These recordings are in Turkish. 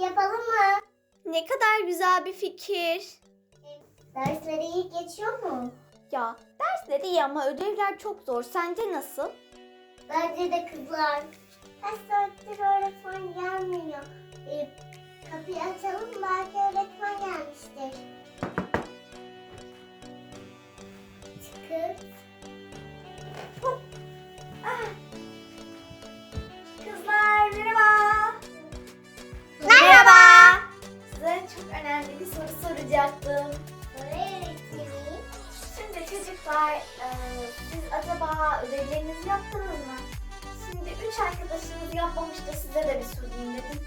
yapalım mı? Ne kadar güzel bir fikir. Dersleri iyi geçiyor mu? Ya dersleri iyi ama ödevler çok zor. Sence nasıl? Bence de kızlar. Kaç saattir öğretmen gelmiyor. Ee, kapıyı açalım belki öğretmen gelmiştir. Çocuklar e, siz acaba ödevlerinizi yaptınız mı? Şimdi üç arkadaşınız yapmamış da size de bir sorayım dedim.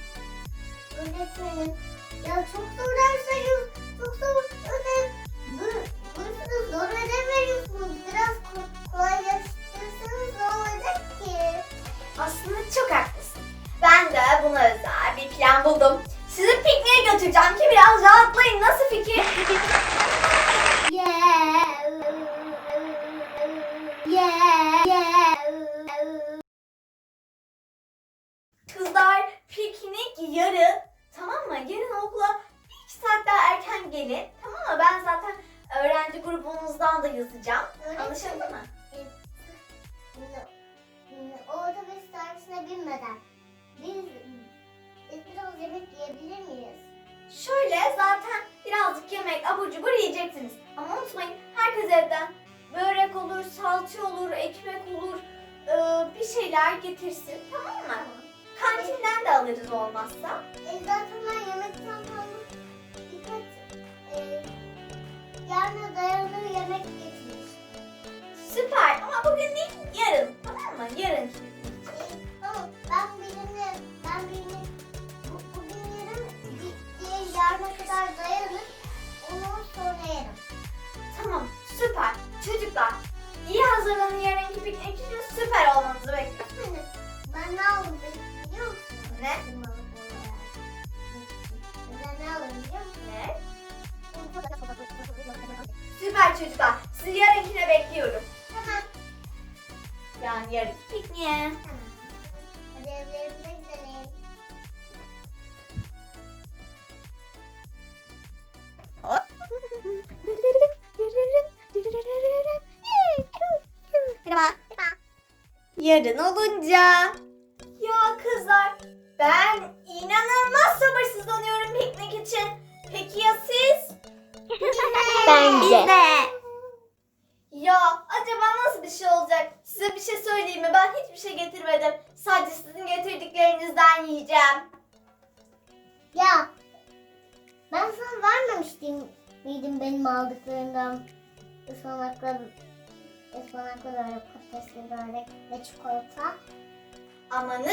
Öğretmenim. Ya çok zor ders. Çok zor ödev. Bu, bu zor ödev veriyorsunuz. Biraz ko- kolaylaştırsanız ne olacak ki? Aslında çok haklısın. Ben de buna özel bir plan buldum. Sizi pikniğe götüreceğim ki biraz rahatlayın. Nasıl fikir? Yeah. Yeah. Yeah. Kızlar piknik yarın. Tamam mı? Yarın okula bir iki saat daha erken gelin. Tamam mı? Ben zaten öğrenci grubumuzdan da yazacağım. Anlaşıldı mı? O otobüs servisine binmeden biz biraz yemek yiyebilir miyiz? Şöyle zaten birazcık yemek abur cubur yiyeceksiniz. Ama unutmayın herkes evden börek olur, salça olur, ekmek olur e, bir şeyler getirsin. Tamam mı? Kantinden de alırız olmazsa. E zaten ben yemek çantamı birkaç e, yarına dayanır yemek getirmiş. Süper ama bugün değil Ne? Ne? Süper çocuklar. Sizi yarınkine bekliyorum. Tamam. Yani yarınki pikniğe. Tamam. Hadi evlerimize gidelim. Merhaba. Yarın olunca. Ben inanılmaz sabırsızlanıyorum piknik için. Peki ya siz? Ben Biz de. Ya acaba nasıl bir şey olacak? Size bir şey söyleyeyim mi? Ben hiçbir şey getirmedim. Sadece sizin getirdiklerinizden yiyeceğim. Ya ben sana vermemiştim miydim benim aldıklarımdan ıspanaklı ıspanaklı börek, patatesli börek ve çikolata. Amanın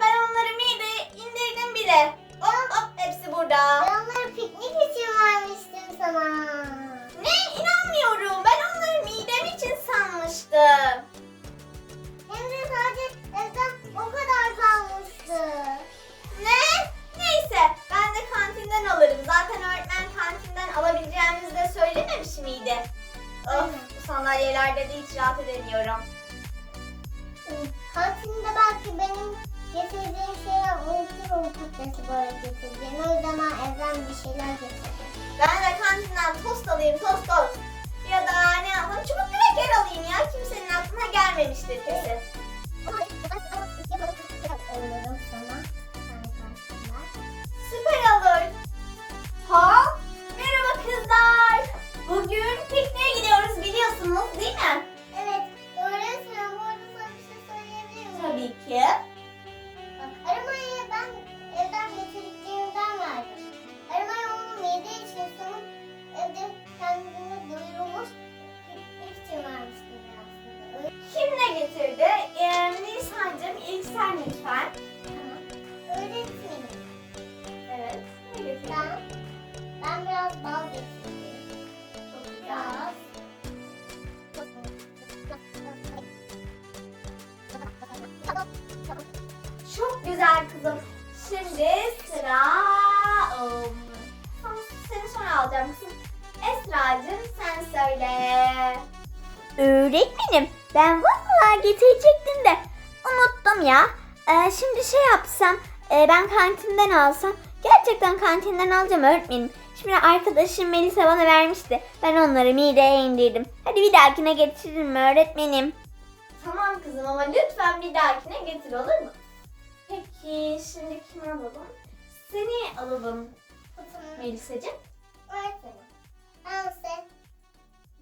ben onları mideye indirdim bile. Hop hop hepsi burada. Ben onları piknik için vermiştim sana. Ne? İnanmıyorum. Ben onları midem için sanmıştım. Hem de sadece evden o kadar kalmıştı. Tost alayım tost tost. Ya da ne alayım çubuk kraker alayım ya. Kimsenin aklına gelmemiştir kesin. Alacağım kızım. Esra'cığım sen söyle. Öğretmenim ben vallahi getirecektim de unuttum ya. Ee, şimdi şey yapsam e, ben kantinden alsam Gerçekten kantinden alacağım öğretmenim. Şimdi arkadaşım Melisa bana vermişti. Ben onları mideye indirdim. Hadi bir dahakine getiririm öğretmenim. Tamam kızım ama lütfen bir dahakine getir olur mu? Peki şimdi kimi alalım? Seni alalım. Melisa'cığım. Ben size,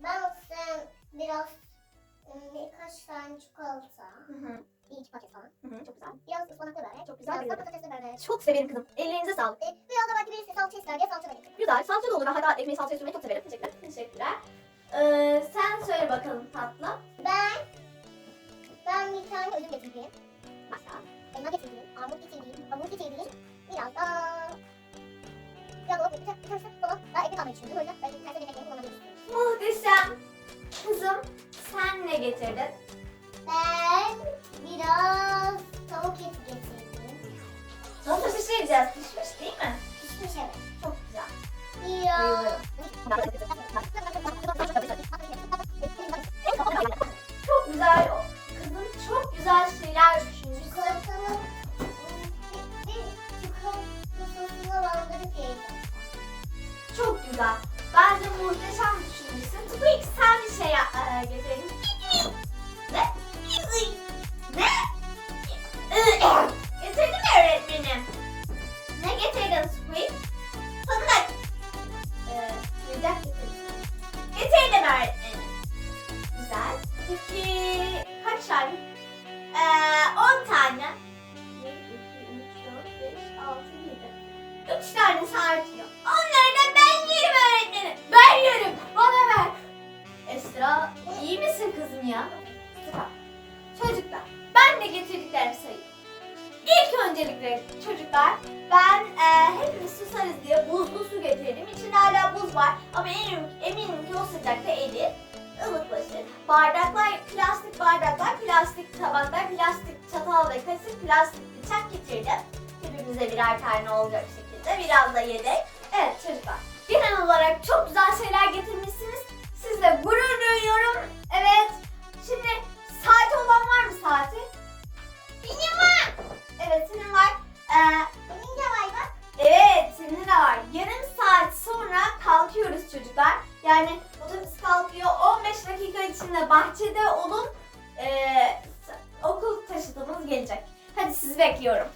ben size biraz ım, birkaç tane çikolata, Hı hı. bir iki paket falan, Hı hı, çok güzel. biraz ıspanaklı börek, Çok güzel biraz bir da patatesli börek, Çok severim kızım. Ellerinize sağlık. e, biraz da belki birisi salça ister diye salça börek. Güzel. Salça da olur. Ben hatta ekmeği salçaya sürmeyi çok severim. Teşekkürler. Teşekkürler. Ee, sen söyle bakalım tatlı. Ben, ben bir tane ödül getireyim. Başka. Elma getireyim, armut getireyim, hamur getireyim, biraz da... Biraz dolap getireyim, bir tanesi dolap, daha ekmek almayı düşündüm. O yüzden Muhteşem. Kızım sen ne getirdin? Ben biraz tavuk eti getirdim. Nasıl pişireceğiz? Pişmiş değil mi? Pişmiş evet. Çok güzel. Biraz... 7. Üç tane artıyor. Onları da ben yerim öğretmenim. Ben yerim. Bana ver. Esra iyi misin kızım ya? Çocuklar ben de getirdiklerimi sayayım. İlk öncelikle çocuklar ben e, hepimiz susarız diye buzlu su getirdim. İçinde hala buz var ama eminim, eminim ki o sıcakta erir. ılıklaşır. Bardaklar, plastik bardaklar, plastik tabaklar, plastik çatal ve kaşık, plastik bıçak getirdim. Hepimize birer tane olacak şekilde. Biraz da yedek. Evet çocuklar. Genel olarak çok güzel şeyler getirmişsiniz. Sizle gurur duyuyorum. Evet. Şimdi saati olan var mı saati? Benim var. Evet senin var. Ee, Benim de var bak. evet senin de var. Yarım saat sonra kalkıyoruz çocuklar. Yani otobüs kalkıyor. 15 dakika içinde bahçede olun. Ee, okul taşıtımız gelecek. Hadi sizi bekliyorum.